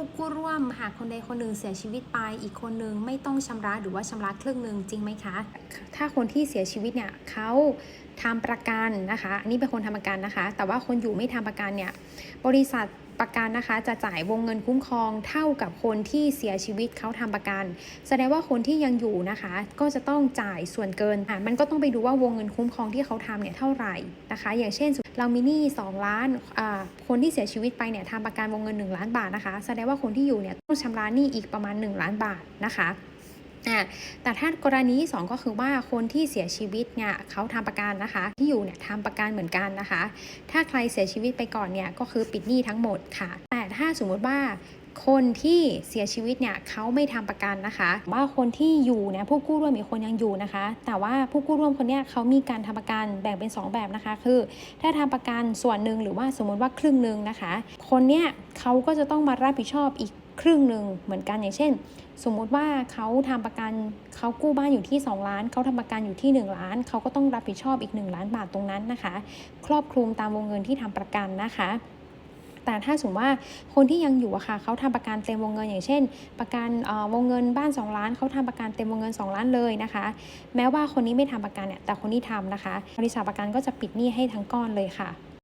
ผู้กู้ร่วมหากคนใดคนหนึ่งเสียชีวิตไปอีกคนหนึ่งไม่ต้องชำระหรือว่าชำระครึ่งหนึ่งจริงไหมคะ ถ้าคนที่เสียชีวิตเนี่ยเขา ทำประกันนะคะอันนี้เป็นคนทำประกันนะคะ แต่ว่าคนอยู่ไม่ทำประกันเนี่ยบริษัทประกันนะคะจะจ่ายวงเงินคุ้มครองเท่ากับคนที่เสียชีวิตเขาทำประกัน แสดงว่าคนที่ยังอยู่นะคะ ก็จะต้องจ่ายส่วนเกินอะมันก็ต้องไปดูว่าวงเงินคุ้มครองที่เขาทำเนี่ยเท่าไหร่นะคะ อย่างเช่นเรามีหนี้2ล้านอ่าคนที่เสียชีวิตไปเนี่ยทำประกันวงเงิน 1 ล้านบาทนะคะ แสดงว่าคนที่อยู่เนี่ยต้องชำระหนี้อีกประมาณ 1 ล้านบาทนะคะ อะแต่ถ้ากรณีที่สองก็คือว่าคนที่เสียชีวิตเนี่ยเขาทำประกันนะคะ ที่อยู่เนี่ยทำประกันเหมือนกันนะคะ ถ้าใครเสียชีวิตไปก่อนเนี่ยก็คือปิดหนี้ทั้งหมดค่ะ แต่ถ้าสมมุติว่าคนที่เสียชีวิตเนี่ยเขาไม่ทำประกันนะคะ ว่าคนที่อยู่เนี่ยผู้กู้ร่วมมีคนยังอยู่นะคะ แต่ว่าผู้กู้ร่วมคนเนี้ยเขามีการทำประกันแบ่งเป็น 2 แบบนะคะ คือ ถ้าทำประกันส่วนหนึ่งหรือว่าสมมติว่าครึ่งหนึ่งนะคะ คนเนี้ยเขาก็จะต้องมารับผิดชอบอีก ครึ่งหนึ่งเหมือนกันอย่างเช่น สมมุติว่าเขาทำประกันเขากู้บ้านอยู่ที่ 2 ล้าน เขาทำประกันอยู่ที่ 1 ล้าน เขาก็ต้องรับผิดชอบอีก 1 ล้านบาทตรงนั้นนะคะ ครอบคลุมตามวงเงินที่ทำประกันนะคะแต่ถ้าสมมติว่าคนที่ยังอยู่อะค่ะเขาทำประกันเต็มวงเงินอย่างเช่น ประกันวงเงินบ้าน 2 ล้านเขาทำประกันเต็มวงเงิน 2 ล้านเลยนะคะ แม้ว่าคนนี้ไม่ทำประกันเนี่ยแต่คนที่ทำนะคะ บริษัทประกันก็จะปิดหนี้ให้ทั้งก้อนเลยค่ะ